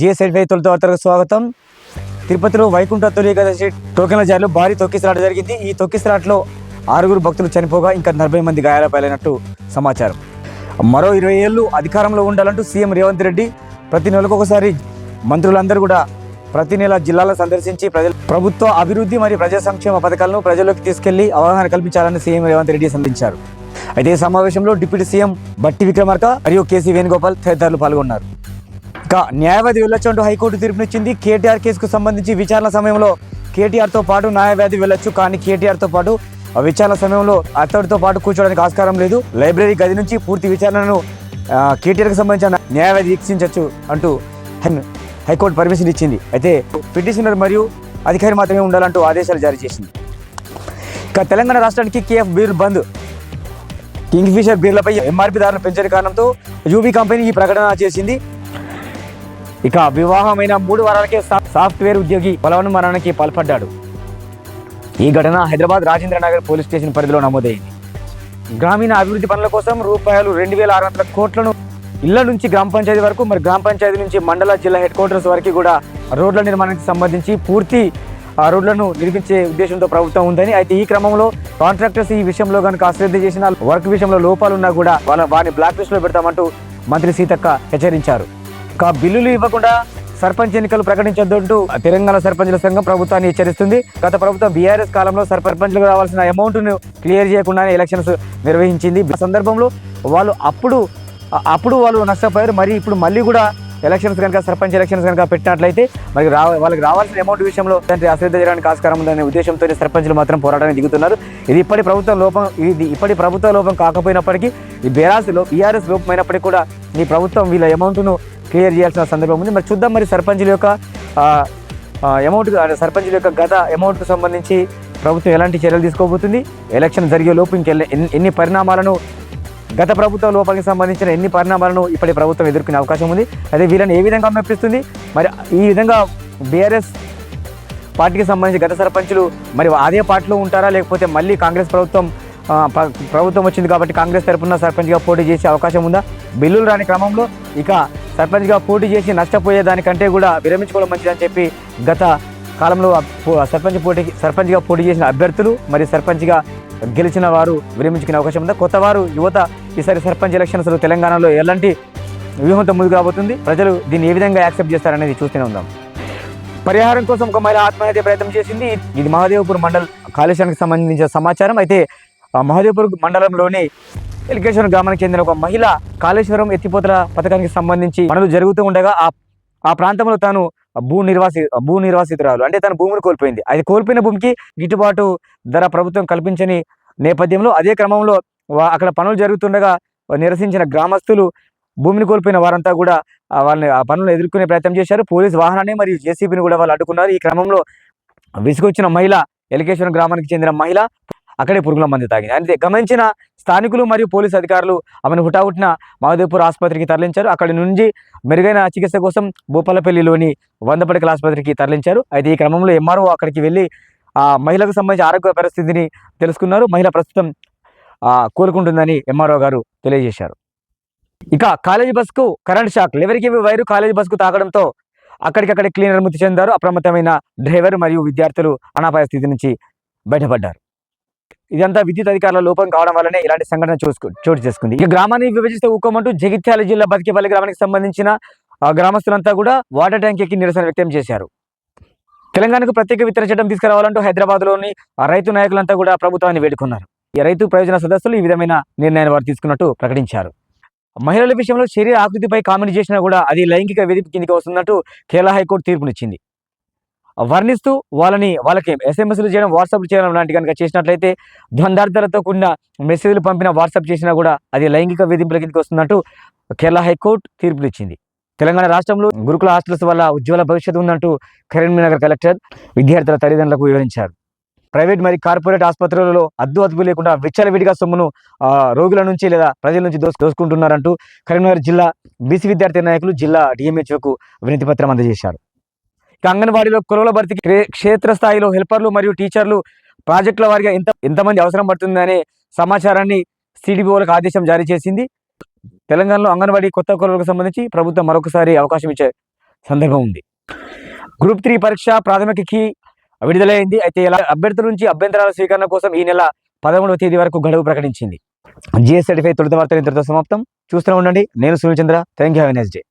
GSL తొలి వార్తలకు స్వాగతం. తిరుపతిలో వైకుంఠ తొలి ఏకాదశి టోకెన్ల జారీలో భారీ తొక్కిసలాట జరిగింది. ఈ తొక్కిసలాటలో ఆరుగురు భక్తులు చనిపోగా ఇంకా నలభై మంది గాయాలపాలైనట్టు సమాచారం. మరో ఇరవై ఏళ్ళు అధికారంలో ఉండాలంటూ సీఎం రేవంత్ రెడ్డి ప్రతి నెలకు ఒకసారి మంత్రులందరూ కూడా ప్రతి నెల జిల్లాలను సందర్శించి ప్రజల ప్రభుత్వ అభివృద్ధి మరియు ప్రజా సంక్షేమ పథకాలను ప్రజల్లోకి తీసుకెళ్ళి అవగాహన కల్పించాలని సీఎం రేవంత్ రెడ్డి సంధించారు. అయితే ఈ సమావేశంలో డిప్యూటీ సీఎం బట్టి విక్రమార్క మరియు కేసీ వేణుగోపాల్ తదితరులు పాల్గొన్నారు. న్యాయవాది వెళ్ళొచ్చు అంటూ హైకోర్టు తీర్పునిచ్చింది. కేటీఆర్ కేసుకు సంబంధించి విచారణ సమయంలో కేటీఆర్తో పాటు న్యాయవాది వెళ్ళొచ్చు కానీ కేటీఆర్తో పాటు ఆ విచారణ సమయంలో అతడితో పాటు కూర్చోడానికి ఆస్కారం లేదు. లైబ్రరీ గది నుంచి పూర్తి విచారణను కేటీఆర్కి సంబంధించిన న్యాయవాది వీక్షించవచ్చు అంటూ హైకోర్టు పర్మిషన్ ఇచ్చింది. అయితే పిటిషనర్ మరియు అధికారి మాత్రమే ఉండాలంటూ ఆదేశాలు జారీ చేసింది. ఇక తెలంగాణ రాష్ట్రానికి కేఎఫ్ బీర్ బంద్. కింగ్ ఫిషర్ బీర్లపై ఎంఆర్పీ ధరలు పెంచని కారణంతో యూబీ కంపెనీ ఈ ప్రకటన చేసింది. ఇక వివాహమైన మూడు వారాలకే సాఫ్ట్వేర్ ఉద్యోగి బలవన్మరణానికి పాల్పడ్డాడు. ఈ ఘటన హైదరాబాద్ రాజేంద్ర నగర్ పోలీస్ స్టేషన్ పరిధిలో నమోదైంది. గ్రామీణ అభివృద్ధి పనుల కోసం రూపాయలు రెండు వేల ఆరు వందల కోట్లను ఇళ్ళ నుంచి గ్రామ పంచాయతీ వరకు మరి గ్రామ పంచాయతీ నుంచి మండల జిల్లా హెడ్ క్వార్టర్స్ వరకు కూడా రోడ్ల నిర్మాణానికి సంబంధించి పూర్తి ఆ రోడ్లను నిర్మించే ఉద్దేశంతో ప్రభుత్వం ఉందని అయితే ఈ క్రమంలో కాంట్రాక్టర్స్ ఈ విషయంలో కనుక అశ్రద్ధ చేసిన వర్క్ విషయంలో లోపాలున్నా కూడా వాళ్ళ వారిని బ్లాక్ లిస్ట్లో పెడతామంటూ మంత్రి సీతక్క హెచ్చరించారు. బిల్లులు ఇవ్వకుండా సర్పంచ్ ఎన్నికలు ప్రకటించొద్దంటూ తెలంగాణ సర్పంచుల సంఘం ప్రభుత్వాన్ని హెచ్చరిస్తుంది. గత ప్రభుత్వం బీఆర్ఎస్ కాలంలో సర్పంచ్లకు రావాల్సిన అమౌంట్ను క్లియర్ చేయకుండానే ఎలక్షన్స్ నిర్వహించింది. సందర్భంలో వాళ్ళు అప్పుడు అప్పుడు వాళ్ళు నష్టపోయారు. మరి ఇప్పుడు మళ్ళీ కూడా ఎలక్షన్స్ కనుక సర్పంచ్ ఎలక్షన్స్ కనుక పెట్టినట్లయితే మరి రా వాళ్ళకి రావాల్సిన అమౌంట్ విషయంలో దాన్ని అశ్రద్ధ చేయడానికి ఆస్కారం ఉందనే ఉద్దేశంతో సర్పంచులు మాత్రం పోరాటానికి దిగుతున్నారు. ఇది ఇప్పటి ప్రభుత్వం లోపం ఇది ఇప్పటి ప్రభుత్వ లోపం కాకపోయినప్పటికీ ఈ బీఆర్ఎస్లో బీఆర్ఎస్ లోపమైనప్పటికీ కూడా ఈ ప్రభుత్వం వీళ్ళ అమౌంట్ను క్లియర్ చేయాల్సిన సందర్భం ఉంది. మరి చూద్దాం మరి సర్పంచుల యొక్క అమౌంట్ సర్పంచుల యొక్క గత అమౌంట్కు సంబంధించి ప్రభుత్వం ఎలాంటి చర్యలు తీసుకోబోతుంది? ఎలక్షన్ జరిగే లోపు ఇంకెన్ని ఎన్ని పరిణామాలను గత ప్రభుత్వ లోపానికి సంబంధించిన ఎన్ని పరిణామాలను ఇప్పటి ప్రభుత్వం ఎదుర్కొనే అవకాశం ఉంది. అదే వీళ్ళని ఏ విధంగా మెప్పిస్తుంది? మరి ఈ విధంగా బీఆర్ఎస్ పార్టీకి సంబంధించి గత సర్పంచులు మరి అదే పార్టీలో ఉంటారా? లేకపోతే మళ్ళీ కాంగ్రెస్ ప్రభుత్వం ప్రభుత్వం వచ్చింది కాబట్టి కాంగ్రెస్ తరపున సర్పంచ్గా పోటీ చేసే అవకాశం ఉందా? బిల్లులు రాని క్రమంలో ఇక సర్పంచ్గా పోటీ చేసి నష్టపోయే దానికంటే కూడా విరమించుకోవడం మంచిదని చెప్పి గత కాలంలో సర్పంచ్ పోటీకి సర్పంచ్గా పోటీ చేసిన అభ్యర్థులు మరి సర్పంచ్గా గెలిచిన వారు విరమించుకునే అవకాశం ఉందా? కొత్త వారు యువత ఈసారి సర్పంచ్ ఎలక్షన్స్ తెలంగాణలో ఎలాంటి వ్యూహంతో ముందుకు రాబోతుంది? ప్రజలు దీన్ని ఏ విధంగా యాక్సెప్ట్ చేస్తారనేది చూస్తూనే ఉందాం. పరిహారం కోసం ఒక మహిళ ఆత్మహత్య ప్రయత్నం చేసింది. ఇది మహదేవ్పూర్ మండల్ కాళేశ్వరానికి సంబంధించిన సమాచారం. అయితే ఆ మహదేవ్పూర్ మండలంలోని ఎలికేశ్వరం గ్రామానికి చెందిన ఒక మహిళ కాళేశ్వరం ఎత్తిపోతల పథకానికి సంబంధించి పనులు జరుగుతూ ఉండగా ఆ ఆ ప్రాంతంలో తాను భూ నిర్వాసి భూ నిర్వాసితురాలు. అంటే తన భూమిని కోల్పోయింది. అది కోల్పోయిన భూమికి గిట్టుబాటు ధర ప్రభుత్వం కల్పించని నేపథ్యంలో అదే క్రమంలో అక్కడ పనులు జరుగుతుండగా నిరసించిన గ్రామస్తులు భూమిని కోల్పోయిన వారంతా కూడా వాళ్ళని ఆ పనులను ఎదుర్కొనే ప్రయత్నం చేశారు. పోలీస్ వాహనాన్ని మరియు జేసీబీని కూడా వాళ్ళు అడ్డుకున్నారు. ఈ క్రమంలో విసుగొచ్చిన మహిళ ఎలికేశ్వరం గ్రామానికి చెందిన మహిళ అక్కడే పురుగుల మందు తాగింది. అయితే గమనించిన స్థానికులు మరియు పోలీసు అధికారులు ఆమెను హుటాహుటిన మాధవపూర్ ఆసుపత్రికి తరలించారు. అక్కడి నుంచి మెరుగైన చికిత్స కోసం భూపాలపల్లిలోని వంద పడకల ఆసుపత్రికి తరలించారు. అయితే ఈ క్రమంలో ఎంఆర్ఓ అక్కడికి వెళ్ళి ఆ మహిళకు సంబంధించి ఆరోగ్య పరిస్థితిని తెలుసుకున్నారు. మహిళ ప్రస్తుతం కోలుకుంటుందని ఎంఆర్ఓ గారు తెలియజేశారు. ఇక కాలేజీ బస్కు కరెంట్ షాక్. ఎవరికి వైరు కాలేజీ బస్కు తాగడంతో అక్కడికక్కడ క్లీనర్ మృతి చెందారు. అప్రమత్తమైన డ్రైవర్ మరియు విద్యార్థులు అనాపాయ స్థితి నుంచి బయటపడ్డారు. ఇదంతా విద్యుత్ అధికారుల లోపం కావడం వల్లనే ఇలాంటి సంఘటన చూసుకు చోటు చేసుకుంది. ఇక గ్రామాన్ని విభజిస్తే ఊకోమంటూ జగిత్యాల జిల్లా బతికేపల్లి గ్రామానికి సంబంధించిన ఆ, గ్రామస్తులంతా కూడా వాటర్ ట్యాంక్ ఎక్కి నిరసన వ్యక్తం చేశారు. తెలంగాణకు ప్రత్యేక విత్తన చట్టం తీసుకురావాలంటూ హైదరాబాద్లోని ఆ రైతు నాయకులంతా కూడా ప్రభుత్వాన్ని వేడుకున్నారు. ఈ రైతు ప్రయోజన సదస్సులు ఈ విధమైన నిర్ణయాన్ని వారు తీసుకున్నట్టు ప్రకటించారు. మహిళల విషయంలో శరీర ఆకృతిపై కామెంట్ చేసినా కూడా అది లైంగిక వేధింపు కిందికి వస్తున్నట్టు కేరళ హైకోర్టు తీర్పునిచ్చింది. వర్ణిస్తూ వాళ్ళని వాళ్ళకి ఎస్ఎంఎస్లు చేయడం వాట్సాప్లు చేయడం లాంటి కనుక చేసినట్లయితే ద్వందార్థాలతో కూడిన మెసేజ్లు పంపిన వాట్సాప్ చేసినా కూడా అది లైంగిక వేధింపుల కిందకి వస్తున్నట్టు కేరళ హైకోర్టు తీర్పులు ఇచ్చింది. తెలంగాణ రాష్ట్రంలో గురుకుల హాస్టల్స్ వల్ల ఉజ్వల భవిష్యత్తు ఉందంటూ కరీంనగర్ కలెక్టర్ విద్యార్థుల తల్లిదండ్రులకు వివరించారు. ప్రైవేట్ మరియు కార్పొరేట్ ఆసుపత్రులలో అద్దు అదుపు లేకుండా విచ్చలవిడిగా సొమ్మును రోగుల నుంచి లేదా ప్రజల నుంచి దోసు దోసుకుంటున్నారంటూ కరీంనగర్ జిల్లా బీసీ విద్యార్థి నాయకులు జిల్లా డిఎంహెచ్ఓకు వినతి పత్రం అందజేశారు. అంగన్వాడీలో కులవల భర్తీకి క్రే- క్షేత్రస్థాయిలో హెల్పర్లు మరియు టీచర్లు ప్రాజెక్టుల వారిగా ఎంత ఎంతమంది అవసరం పడుతుందనే సమాచారాన్ని సిడిపిఓలకు ఆదేశం జారీ చేసింది. తెలంగాణలో అంగన్వాడీ కొత్త కులలకు సంబంధించి ప్రభుత్వం మరొకసారి అవకాశం ఇచ్చే సందర్భం ఉంది. గ్రూప్ త్రీ పరీక్ష ప్రాథమికకి విడుదలైంది. అయితే ఇలా అభ్యర్థుల నుంచి అభ్యంతరాల స్వీకరణ కోసం ఈ నెల పదమూడవ తేదీ వరకు గడువు ప్రకటించింది. జిఎస్ సర్టిఫై తొలుత వార్తలు ఇంతటితో సమాప్తం. చూస్తూనే ఉండండి. నేను Sunil Chandra. Thank you have next day.